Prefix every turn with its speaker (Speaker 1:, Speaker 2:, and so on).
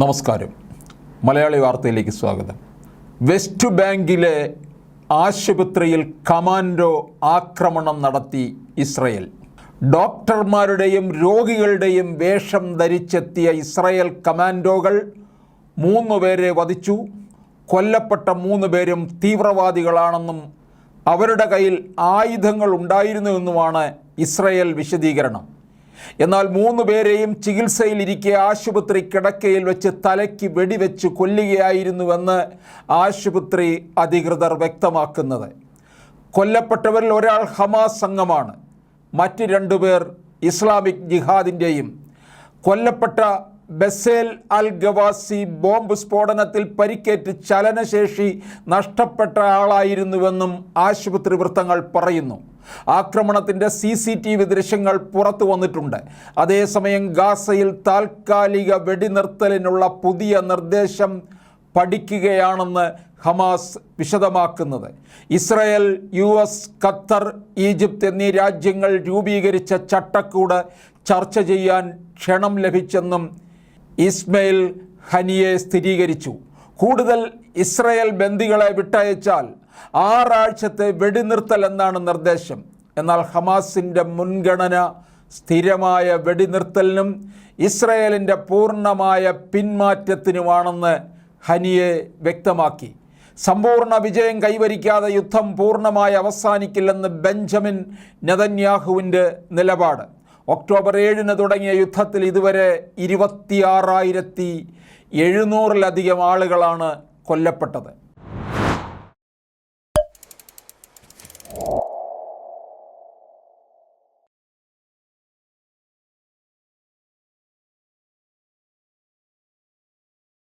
Speaker 1: നമസ്കാരം. മലയാളി വാർത്തയിലേക്ക് സ്വാഗതം. വെസ്റ്റ് ബാങ്കിലെ ആശുപത്രിയിൽ കമാൻഡോ ആക്രമണം നടത്തി ഇസ്രയേൽ. ഡോക്ടർമാരുടെയും രോഗികളുടെയും വേഷം ധരിച്ചെത്തിയ ഇസ്രയേൽ കമാൻഡോകൾ മൂന്ന് പേരെ വധിച്ചു. കൊല്ലപ്പെട്ട മൂന്ന് പേരും തീവ്രവാദികളാണെന്നും അവരുടെ കയ്യിൽ ആയുധങ്ങൾ ഉണ്ടായിരുന്നുവെന്നുമാണ് ഇസ്രയേൽ വിശദീകരണം. എന്നാൽ മൂന്ന് പേരെയും ചികിത്സയിലിരിക്കെ ആശുപത്രി കിടക്കയിൽ വെച്ച് തലയ്ക്ക് വെടിവെച്ച് കൊല്ലുകയായിരുന്നുവെന്ന് ആശുപത്രി അധികൃതർ വ്യക്തമാക്കുന്നത്. കൊല്ലപ്പെട്ടവരിൽ ഒരാൾ ഹമാസ് അംഗമാണ് മറ്റ് രണ്ടുപേർ ഇസ്ലാമിക് ജിഹാദിന്റെയും കൊല്ലപ്പെട്ട ബസേൽ അൽ ഗവാസി ബോംബ് സ്ഫോടനത്തിൽ പരിക്കേറ്റ് ചലനശേഷി നഷ്ടപ്പെട്ട ആളായിരുന്നുവെന്നും ആശുപത്രി വൃത്തങ്ങൾ പറയുന്നു. ആക്രമണത്തിന്റെ സി സി ടി വി ദൃശ്യങ്ങൾ പുറത്തു വന്നിട്ടുണ്ട്. അതേസമയം ഗാസയിൽ താൽക്കാലിക വെടിനിർത്തലിനുള്ള പുതിയ നിർദ്ദേശം പഠിക്കുകയാണെന്ന് Hamas വിശദമാക്കുന്നത്. Israel U S Qatar Egypt എന്നീ രാജ്യങ്ങൾ രൂപീകരിച്ച ചട്ടക്കൂട് ചർച്ച ചെയ്യാൻ ക്ഷണം ലഭിച്ചെന്നും ഇസ്മയിൽ ഹനിയെ സ്ഥിരീകരിച്ചു. കൂടുതൽ ഇസ്രയേൽ ബന്ദികളെ വിട്ടയച്ചാൽ ആറാഴ്ചത്തെ വെടിനിർത്തൽ എന്നാണ് നിർദ്ദേശം. എന്നാൽ ഹമാസിന്റെ മുൻഗണന സ്ഥിരമായ വെടിനിർത്തലിനും ഇസ്രയേലിന്റെ പൂർണമായ പിന്മാറ്റത്തിനുമാണെന്ന് ഹനിയെ വ്യക്തമാക്കി. സമ്പൂർണ വിജയം കൈവരിക്കാതെ യുദ്ധം പൂർണമായി അവസാനിക്കില്ലെന്ന് ബെഞ്ചമിൻ നെതന്യാഹുവിന്റെ നിലപാട്. ഒക്ടോബർ ഏഴിന് തുടങ്ങിയ യുദ്ധത്തിൽ ഇതുവരെ ഇരുപത്തിയാറായിരത്തി എഴുന്നൂറിലധികം ആളുകളാണ് കൊല്ലപ്പെട്ടത്.